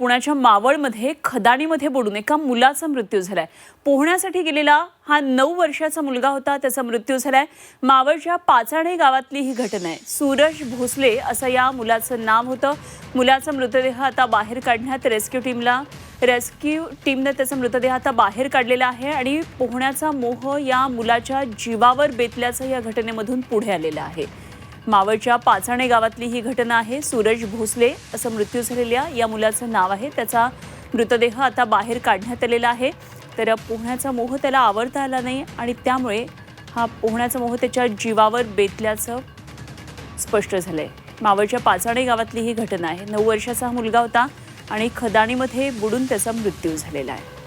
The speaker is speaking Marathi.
पुण्याच्या मावळमध्ये खदाणीमध्ये बुडून एका मुलाचा मृत्यू झालाय. पोहण्यासाठी गेलेला हा नऊ वर्षाचा मुलगा होता त्याचा मृत्यू झालाय. मावळच्या पाचाणे गावातली ही घटना आहे. सूरज भोसले असं या मुलाचं नाव होतं. मुलाचा मृतदेह आता बाहेर काढण्यात रेस्क्यू टीमला रेस्क्यू टीमनं त्याचा मृतदेह आता बाहेर काढलेला आहे आणि पोहण्याचा मोह या मुलाच्या जीवावर बेतल्याचं या घटनेमधून पुढे आलेलं आहे. मावळच्या पाचाणे गावातली ही घटना आहे. सूरज भोसले असं मृत्यू झालेल्या या मुलाचं नाव आहे. त्याचा मृतदेह आता बाहेर काढण्यात आलेला आहे. तर पोहण्याचा मोह त्याला आवडता आला नाही आणि त्यामुळे हा पोहण्याचा मोह त्याच्या जीवावर बेतल्याचं स्पष्ट झालंय. मावळच्या पाचाणे गावातली ही घटना आहे. नऊ वर्षाचा हा मुलगा होता आणि खदाणीमध्ये बुडून त्याचा मृत्यू झालेला आहे.